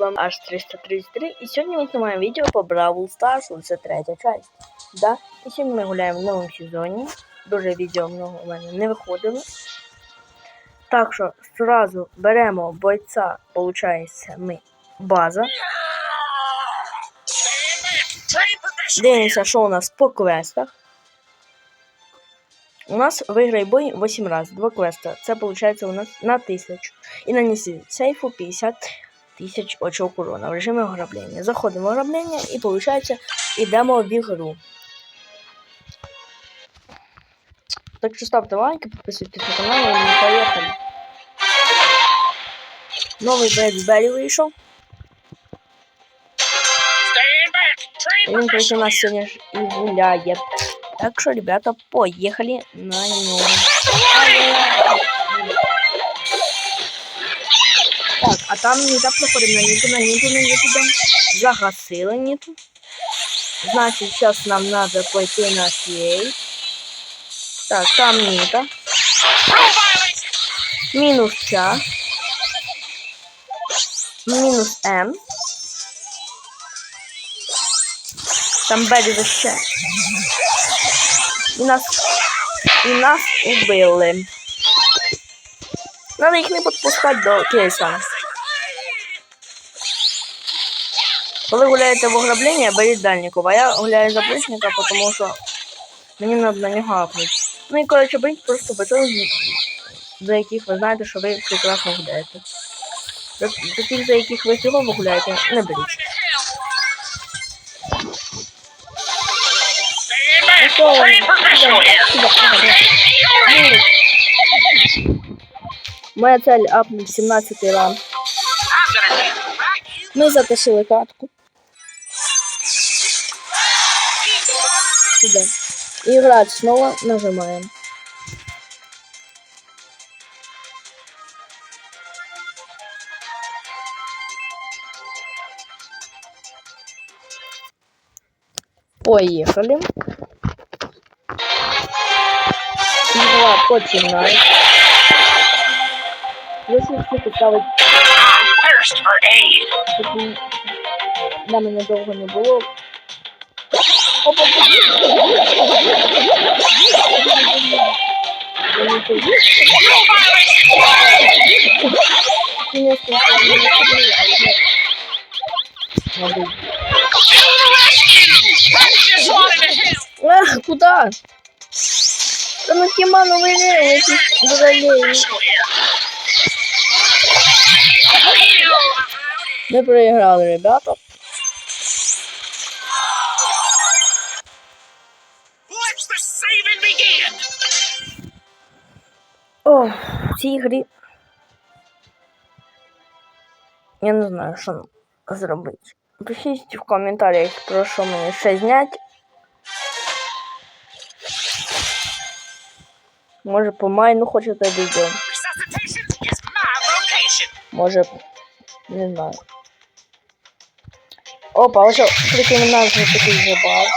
вами аж 333 і сьогодні ми знімаємо відео по Бравл Старсу, це третя часть. Да? І сьогодні ми гуляємо в новому сезоні. Дуже відео много у мене не виходило. Так що зразу беремо бойця, виходить, ми база. Дивимося, що у нас по квестах. У нас виграй бой 8 разів. Два квеста. Це виходить у нас на 1000. І нанеси сейфу 50 тисяч очок урона в режимі ограблення. Заходимо в ограблення і виходить, йдемо в ігру. Так що ставте лайки, підписуйтесь на канал і ми поїхали. Новий Бетсбері вийшов. І він проти нас сьогодні ж і гуляє. Так що, ребята, поїхали на нього. А там ніта проходимо на ніту, на ніту, на ніту там. Загасили ніту. Значить, зараз нам треба пойти на сейф. Так, там ніта. Мінус час. Мінус М. Там Беді ще. І нас, і нас убили. Надо їх не підпускати до кейса. Коли гуляєте в ограблення, беріть дальников, а я гуляю за плечника, тому що мені треба на нього апнути. Ну і коротше, беріть просто бачок, за яких ви знаєте, що ви прекрасно гуляєте. За за тих, за яких ви фігово гуляєте, не беріть. Моя цель апнуть 17 ранг. Ми затащили катку. Сюда. Играть снова нажимаем. Поехали. Игра починає. Якщо всі поставить Thirst for aid. Тоді на мене довго не було. Опа, To the rescue! Just wanted to help. Ах, куда? Да ну Киману вы не, эти дуралеи. Professional here. Heal. Мы проиграли, ребята. О, в цій грі. Я не знаю, що зробити. Пишіть в коментарях, про що мені ще зняти. Може по майну хочете відео. Може, не знаю. Опа, ось прикинь, у нас вже такий же баз.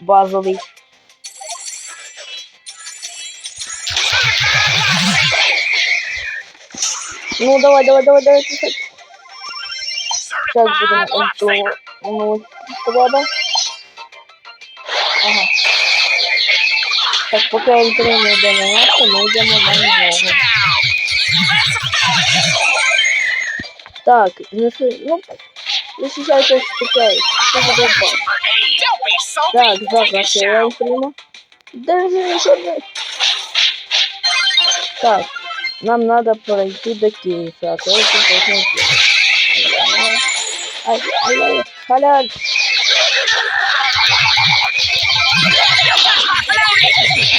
Базовий. Ну, давай, давай, давай, давай, писать. Сейчас будем Certified lifesaver. ульту. Ну, треба. Ага. Так, поки ульту не йде на нас, ми йдемо на Edge нього. now. Так, ну що, ну, защищайте спокійно. Що буде баз? For aid. Don't be salty. Так, Take a зараз я shower. прямо. Держи еще одну. Так, нам надо пройти до кейса, а то ай, ай, халяль.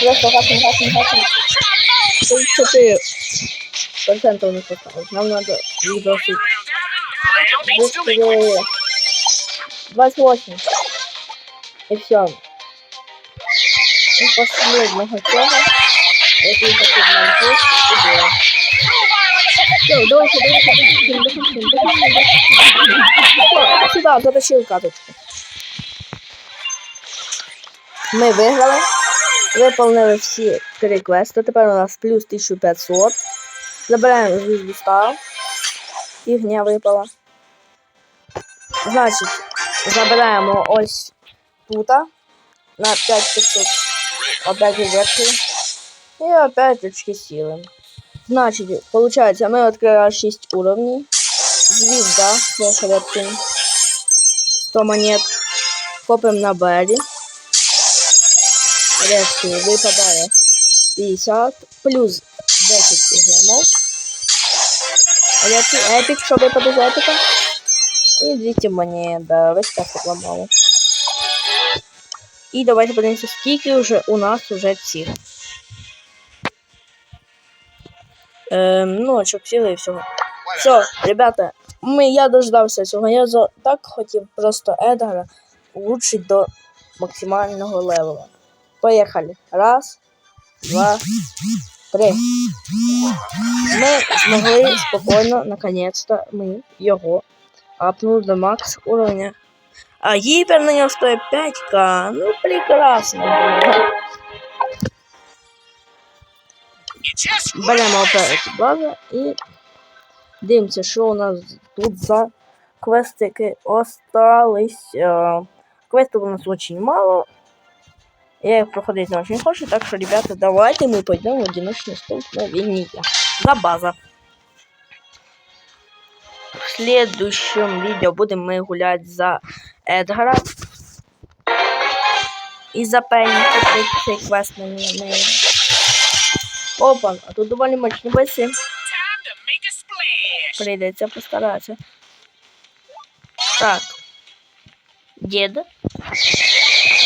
Просто хакнем, хакнем, хакнем. 34 процента у нас осталось. Нам надо их досить. Быстрее. 28. И все. И последнего чего. И последний курс. И было. Все, давайте, давайте, давайте, давайте, давайте. Сюда, затащил каточку. Ми виграли. Виповнили всі три квести. Тепер у нас плюс 1500. Забираємо звізду став. Фігня випала. Значить, забираємо ось тут на 5500 опять версии. И опять очки силы. Значит, получается, мы открыли 6 уровней. Звезда, флеш редкин. 100 монет. Копим на Белли. Редкий выпадает 50. Плюс 10 гемов. Редкий эпик, что выпадет из. И 200 монет, да, весь так подломало. І давайте подивимося, скільки вже у нас уже цих. Ем, ну, щоб сіли і всього. Все, ребята, ми, я дождався цього. Я за, так хотів просто Едгара улучшить до максимального левела. Поїхали. Раз, два, три. Ми змогли спокійно, наконец-то, ми його апнули до макс уровня. А гипер на него стоит 5к. Ну, прекрасно. Беремо операцію база і дивимося, що у нас тут за квестики остались. Е, Квестов у нас очень мало. Я их проходить не очень хочу, так что, ребята, давайте мы пойдем в одиночное столкновение. За база. В следующем видео будем мы гулять за Эдгара. І за Пенні, цей, цей квест на мене. Опа, а тут доволі мощні бойці. Прийдеться постаратися. Так. Дід.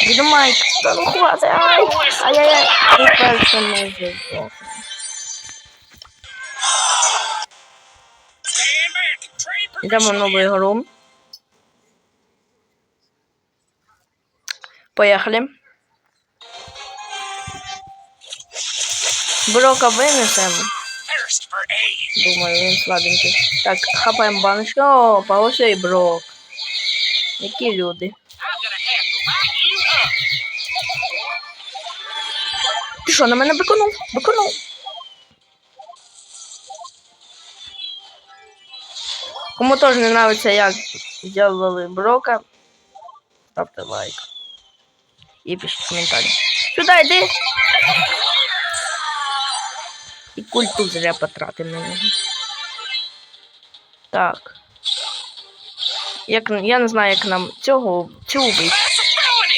Дід Майк, та ну хватить, ай! Ай-яй-яй, ти перше не. Train Йдемо в нову ігру. Поїхали. Брока винесемо. Думаю, він слабенький. Так, хапаємо баночку. О, ось і брок. Які люди. Ти що, на мене биконув? Биконув. Кому теж не нравиться, як зробили Брока, ставте лайк. І пишіть коментарі. Сюди йди! І культу зря потратив на нього. Так. Як, я не знаю, як нам цього цю вбити. Throwing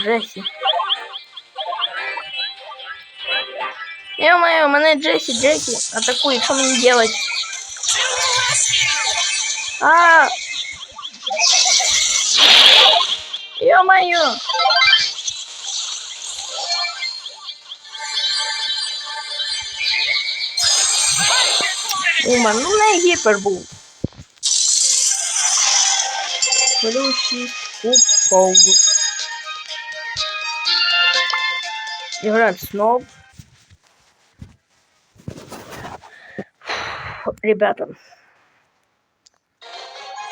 it. Джесі. Ё-моё, мене Джесі, Джесі атакує, що мені делать? To the rescue. А! Ё-моё! Ума, ну гіпер був. Плюсі кубков. Играть снова. Ребята.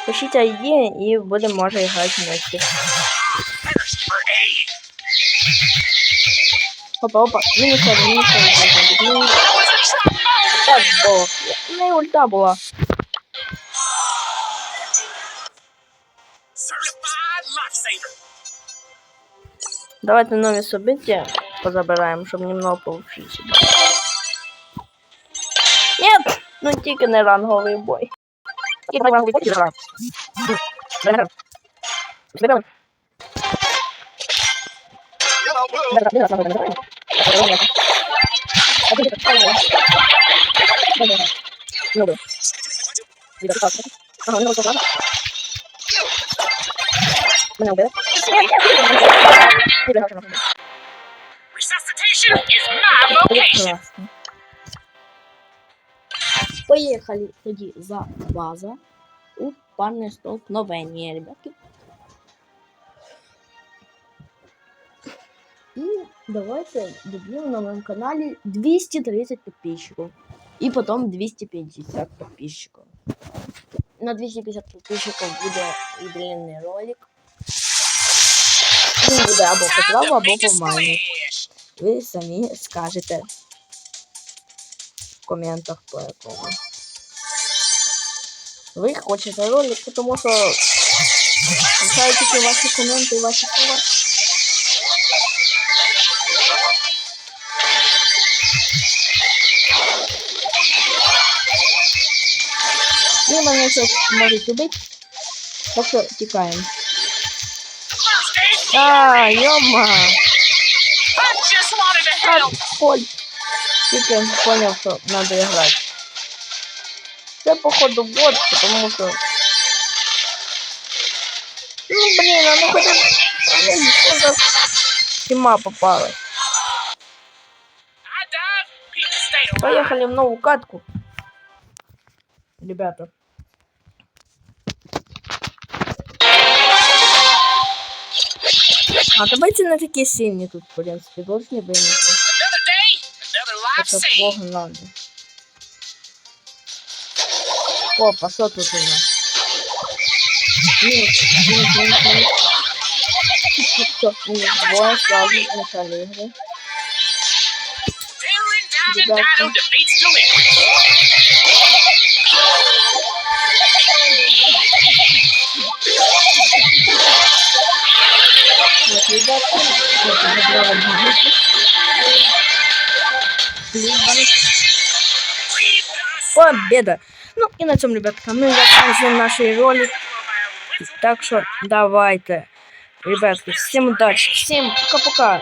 Пишите ID и будем, может, играть вместе. Опа, опа. Ну не ходи, ну не ходи. Так було. У неї ульта була. Давайте нові события позабираємо, щоб немного получить. Нет! Ну тільки не ранговий бой. Тільки бой, забираємо, забираємо. Забираємо. Ну, да. Ребята, так. Ага, не можна. Мене вбили. Ні, хорошо, хорошо. Resuscitation is my vocation. Прекрасно. Поїхали тоді за база у парне столкновення, ребятки. Давайте доб'ємо на моєму каналі 230 підписчиків. І потім 250 підписчиків. На 250 підписчиків буде длинний ролик. Він буде або по або по мамі. Ви скажете в коментах по якому. ви хочете ролик, тому що читаю тільки ваші коменти і ваші слова. Мене щось можуть убити. Так що тікаємо. First aid. А, йома! I just wanted to А, help. Поль. Тільки поняв, що надо грати. Це походу бот, тому що... Ну, блін, а ну хотя б... Я не знаю, Тьма попалась. I dive. People stay alive. Поехали в новую катку. Ребята. А давайте на такие синие тут, в принципе, должны быть. Это плохо надо. О, пошел тут у нас? Нет, нет, нет, нет. Все, у них двое сразу начали игры. Ребята. Победа! Ну і на цьому, ребятка, ми закінчуємо наш ролик. Так що давайте. Ребятки, всім удачи, всім пока-пока.